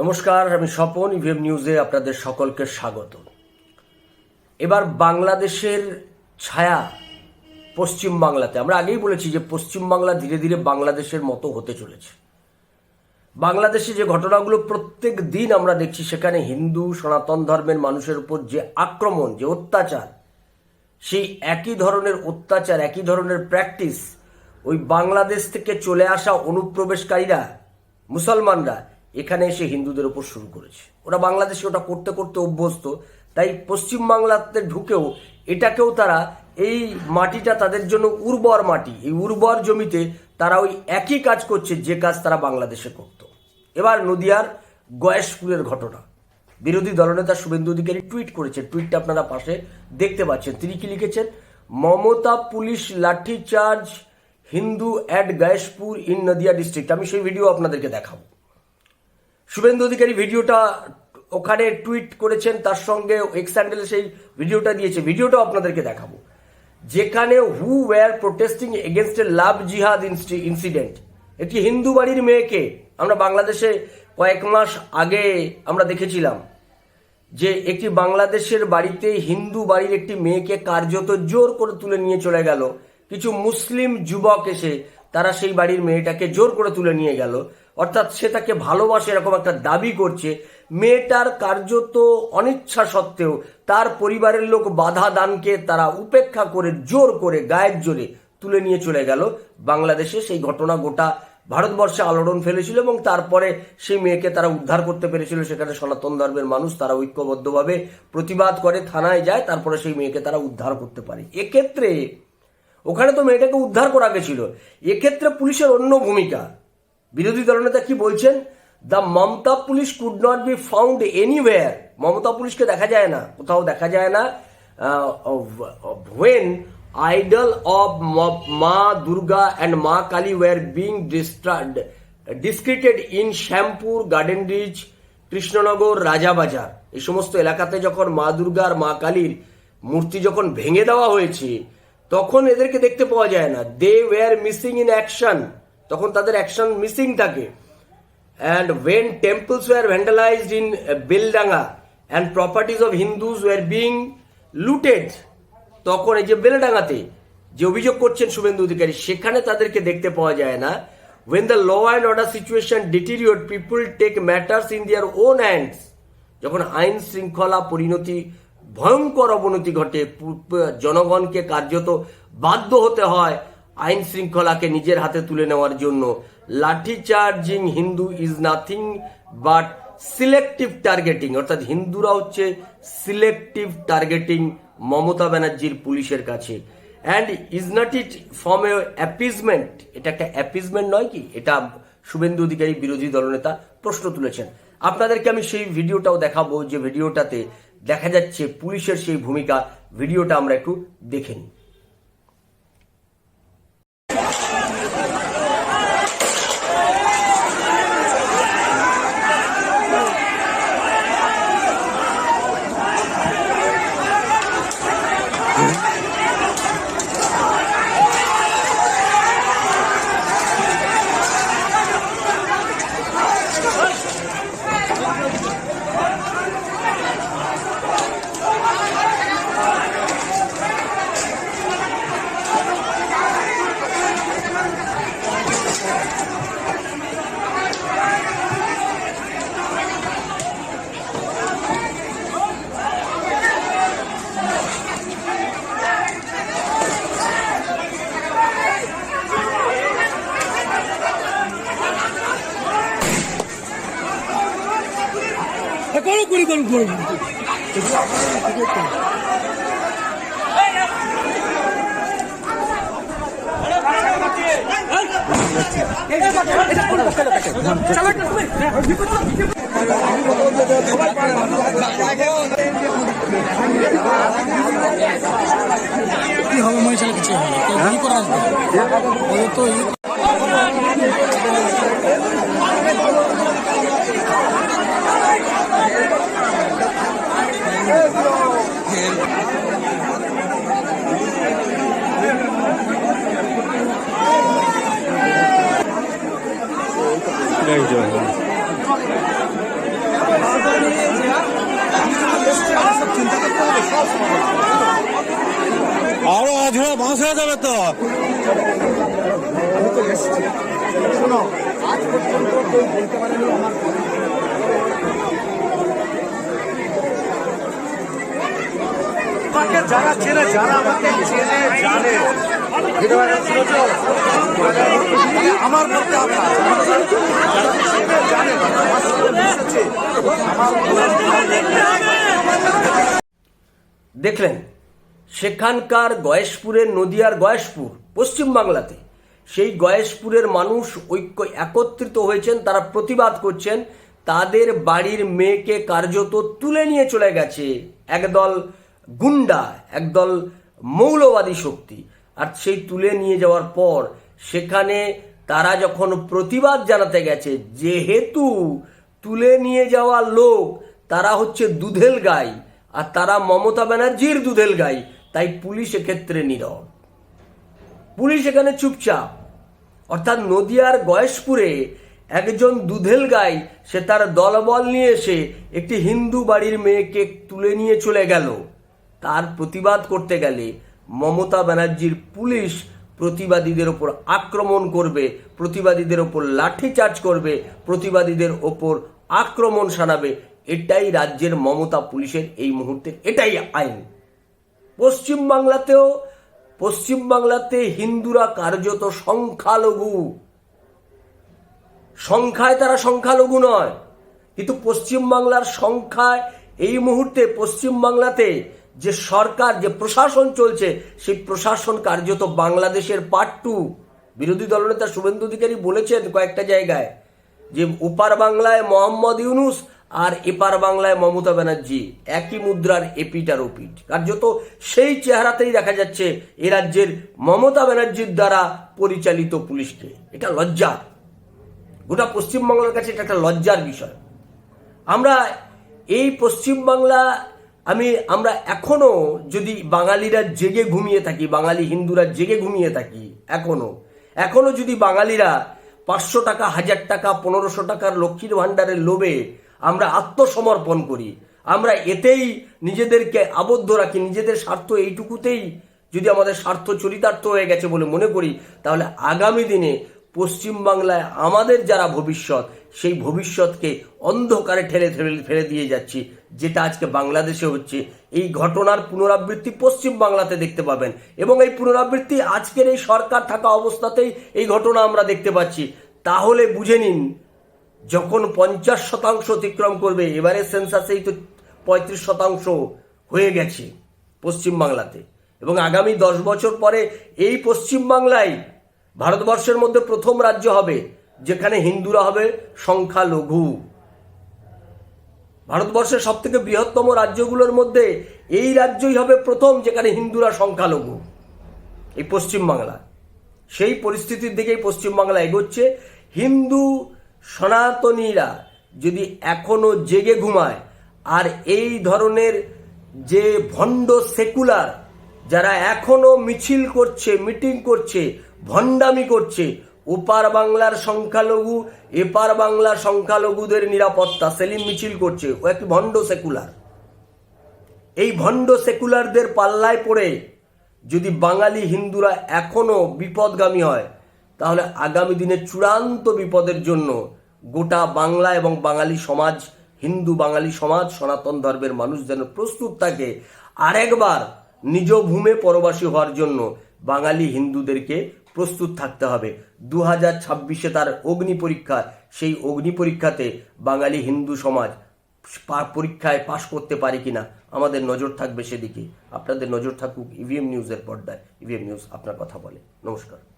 নমস্কার, আমি স্বপন ইভিএম নিউজে আপনাদের সকলকে স্বাগত। এবার বাংলাদেশের ছায়া পশ্চিম বাংলাতে। আমরা আগেই বলেছি যে পশ্চিম বাংলা ধীরে ধীরে বাংলাদেশের মতো হতে চলেছে। বাংলাদেশে যে ঘটনাগুলো প্রত্যেক দিন আমরা দেখছি, সেখানে হিন্দু, সনাতন ধর্মের মানুষের উপর যে আক্রমণ, যে অত্যাচার, সেই একই ধরনের অত্যাচার, একই ধরনের প্র্যাকটিস ওই বাংলাদেশ থেকে চলে আসা অনুপ্রবেশকারীরা, মুসলমানরা এখানে এসে হিন্দুদের ওপর শুরু করেছে। ওরা বাংলাদেশে ওটা করতে করতে অভ্যস্ত, তাই পশ্চিম বাংলাতে ঢুকেও এটাকেও তারা এই মাটিটা তাদের জন্য উর্বর মাটি, এই উর্বর জমিতে তারা ওই একই কাজ করছে যে কাজ তারা বাংলাদেশে করত। এবার নদিয়ার গয়েশপুরের ঘটনা। বিরোধী দলনেতা শুভেন্দু অধিকারী টুইট করেছেন, টুইটটা আপনারা পাশে দেখতে পাচ্ছেন। তিনি কি লিখেছেন? Mamata police lathi charge Hindu at Gayeshpur in Nadia district. আমি সেই ভিডিও আপনাদেরকে দেখাবো। শুভেন্দু অধিকারী ভিডিওটা ওখানে টুইট করেছেন, তার সঙ্গে এক্স সেই ভিডিওটা দিয়েছে। ভিডিওটাও আপনাদেরকে দেখাবো। যেখানে who were protesting against a love jihad incident একটি হিন্দু বাড়ির মেয়েকে আমরা বাংলাদেশে কয়েক মাস আগে আমরা দেখেছিলাম, যে একটি বাংলাদেশের বাড়িতে হিন্দু বাড়ির একটি মেয়েকে কার্যত জোর করে তুলে নিয়ে চলে গেল। কিছু মুসলিম যুবক এসে তারা সেই বাড়ির মেয়েটাকে জোর করে তুলে নিয়ে গেল। অর্থাৎ সে তাকে ভালোবাসে এরকম একটা দাবি করছে। মেয়েটার কার্যত অনিচ্ছা সত্ত্বেও তার পরিবারের লোক বাধা দানকে তারা উপেক্ষা করে জোর করে গায়ের জোরে তুলে নিয়ে চলে গেল। বাংলাদেশে সেই ঘটনা গোটা ভারতবর্ষে আলোড়ন ফেলেছিল এবং তারপরে সেই মেয়েকে তারা উদ্ধার করতে পেরেছিল। সেখানে সনাতন ধর্মের মানুষ তারা ঐক্যবদ্ধভাবে প্রতিবাদ করে থানায় যায়, তারপরে সেই মেয়েকে তারা উদ্ধার করতে পারে। এক্ষেত্রে ওখানে তো মেয়েটাকে উদ্ধার করা গেছিল। এক্ষেত্রে পুলিশের অন্য ভূমিকা। বিরোধী দলনেতা কি বলছেন? The Mamata police could not be found anywhere Mamata পুলিশকে দেখা যায় না, কোথাও দেখা যায় না when idol of Ma Durga and Ma Kali were being destroyed desecrated in Shyampur garden reach Krishnanagar Rajabazar এই সমস্ত এলাকাতে যখন মা দুর্গা আর মা কালীর মূর্তি যখন ভেঙে দেওয়া হয়েছে তখন এদেরকে দেখতে পাওয়া যায় না। They were missing in action তখন তাদের অ্যাকশন মিসিং থাকে। And when temples were vandalize in Beldanga and properties of Hindus were being looted তখন এই যে বেলডাঙ্গাতে যে অভিযোগ করছেন শুভেন্দু অধিকারী, সেখানে তাদেরকে দেখতে পাওয়া যায় না। When the law and order situation deteriorate people take matters in their own hands যখন আইন শৃঙ্খলা পরিণতি ভয়ঙ্কর অবনতি ঘটে। জনগণকে কার্যত বাধ্য হতে হয় আইন শৃঙ্খলাকে নিজের হাতে তুলে নেওয়ার জন্য। Lathi charging Hindu is nothing but selective targeting অর্থাৎ হিন্দুরা হচ্ছে সিলেক্টিভ টার্গেটিং মমতা ব্যানার্জির পুলিশের কাছে। And is not it form a appeasement এটা একটা অ্যাপিজমেন্ট নয় কি? এটা শুভেন্দু অধিকারী বিরোধী দলনেতা প্রশ্ন তুলেছেন। আপনাদেরকে আমি সেই ভিডিওটাও দেখাবো যে ভিডিওটাতে দেখা যাচ্ছে পুলিশের সেই ভূমিকা। ভিডিওটা আমরা একটু দেখে নিই। করো করি করো করো কি হবে মহিষালে কিছু হবে না। তো কি করে আসবে? তো ই- আরও হয়ে যাবে তো? আমাকে যারা চেনে যারা আমাকে চেনে জানে। আমার মধ্যে আপনার যারা চেনে জানে আমার মিশেছে দেখলেন সেখানকার গয়েশপুরের নদিয়ার গয়েশপুর, পশ্চিম বাংলাতে। সেই গয়েশপুরের মানুষ ঐক্য একত্রিত হয়েছেন, তারা প্রতিবাদ করছেন, তাদের বাড়ির মেয়েকে কার্যত তুলে নিয়ে চলে গেছে একদল গুন্ডা, একদল মৌলবাদী শক্তি। আর সেই তুলে নিয়ে যাওয়ার পর সেখানে তারা যখন প্রতিবাদ জানাতে গেছে, যেহেতু তুলে নিয়ে যাওয়া লোক, তারা হচ্ছে দুধেল গাই, আর তারা মমতা ব্যানার্জির দুধেল গাই। তাই পুলিশ এক্ষেত্রে নীরব। পুলিশ এখানে চুপচাপ। অর্থাৎ নদিয়ার গয়েশপুরে একজন দুধেল গাই, সে তার দলবল নিয়ে এসে একটি হিন্দু বাড়ির মেয়েকে তুলে নিয়ে চলে গেল। তার প্রতিবাদ করতে গেলে মমতা ব্যানার্জির পুলিশ প্রতিবাদীদের ওপর আক্রমণ করবে, প্রতিবাদীদের ওপর লাঠিচার্জ করবে, প্রতিবাদীদের ওপর আক্রমণ শানাবে। এটাই রাজ্যের মমতা পুলিশের এই মুহূর্তে এটাই আইন। পশ্চিমবাংলাতেও পশ্চিমবাংলাতে হিন্দুরা কার্যত সংখ্যালঘু। সংখ্যায় তারা সংখ্যালঘু নয়, কিন্তু পশ্চিমবাংলার সংখ্যায় এই মুহূর্তে পশ্চিমবাংলাতে যে সরকার, যে প্রশাসন চলছে, সেই প্রশাসন কার্যত বাংলাদেশের পার্ট টু বিরোধী দলনেতা শুভেন্দু অধিকারী বলেছেন কয়েকটা জায়গায় যে, ওপার বাংলায় মোহাম্মদ ইউনুস আর এপার বাংলায় মমতা ব্যানার্জি একই মুদ্রার এপিট আর ওপিট কার্যত সেই চেহারাতেই দেখা যাচ্ছে এ রাজ্যের মমতা ব্যানার্জির দ্বারা পরিচালিত পুলিশকে। এটা লজ্জা। গোটা পশ্চিমবাংলার কাছে এটা একটা লজ্জার বিষয়। আমরা এই পশ্চিমবাংলা, আমি, আমরা এখনও যদি বাঙালিরা জেগে ঘুমিয়ে থাকি, বাঙালি হিন্দুরা জেগে ঘুমিয়ে থাকি, এখনও এখনও যদি বাঙালিরা পাঁচশো টাকা, হাজার টাকা, পনেরোশো টাকার লক্ষ্মীর ভাণ্ডারের লোভে আমরা আত্মসমর্পণ করি। আমরা এতেই নিজেদেরকে আবদ্ধ রাখি, নিজেদের স্বার্থ এইটুকুতেই যদি আমাদের স্বার্থ চরিতার্থ হয়ে গেছে বলে মনে করি, তাহলে আগামী দিনে পশ্চিমবাংলায় আমাদের যারা ভবিষ্যৎ, সেই ভবিষ্যৎকে অন্ধকারে ঠেলে ঠেলে ফেলে দিয়ে যাচ্ছি, যেটা আজকে বাংলাদেশে হচ্ছে। এই ঘটনার পুনরাবৃত্তি পশ্চিম বাংলাতে দেখতে পাবেন এবং এই পুনরাবৃত্তি আজকের এই সরকার থাকা অবস্থাতেই এই ঘটনা আমরা দেখতে পাচ্ছি। তাহলে বুঝে নিন যখন পঞ্চাশ শতাংশ অতিক্রম করবে এবারে সেন্সাসেই তো পঁয়ত্রিশ শতাংশ হয়ে গেছে পশ্চিমবাংলাতে এবং আগামী দশ বছর পরে এই পশ্চিমবাংলায় ভারতবর্ষের মধ্যে প্রথম রাজ্য হবে, যেখানে হিন্দুরা হবে সংখ্যালঘু। ভারতবর্ষের সব থেকে বৃহত্তম রাজ্যগুলোর মধ্যে এই রাজ্যই হবে প্রথম, যেখানে হিন্দুরা সংখ্যালঘু। এই পশ্চিমবাংলা সেই পরিস্থিতির দিকেই পশ্চিমবাংলা এগোচ্ছে। হিন্দু সনাতনীরা যদি এখনও জেগে ঘুমায়, আর এই ধরনের যে ভণ্ড সেকুলার যারা এখনও মিছিল করছে, মিটিং করছে, ভণ্ডামি করছে, ওপার বাংলার সংখ্যালঘু, এপার বাংলার সংখ্যালঘুদের নিরাপত্তা, সেলিম মিছিল করছে, ও একটি ভণ্ড সেকুলার। এই ভণ্ড সেকুলারদের পাল্লায় পড়ে যদি বাঙালি হিন্দুরা এখনও বিপদগামী হয় তাহলে আগামী দিনে চূড়ান্ত বিপদের জন্য গোটা বাংলা এবং বাঙালি সমাজ, হিন্দু বাঙালি সমাজ, সনাতন ধর্মের মানুষ যেন প্রস্তুত থাকে আরেকবার নিজ ভূমে পরবাসী হওয়ার জন্য বাঙালি হিন্দুদেরকে প্রস্তুত থাকতে হবে। দু হাজার ছাব্বিশে তার অগ্নি পরীক্ষা, সেই অগ্নি পরীক্ষাতে বাঙালি হিন্দু সমাজ পরীক্ষায় পাশ করতে পারি কিনা আমাদের নজর থাকবে সেদিকে। আপনাদের নজর থাকুক ইভিএম নিউজের পর্দায়। ইভিএম নিউজ আপনার কথা বলে। নমস্কার।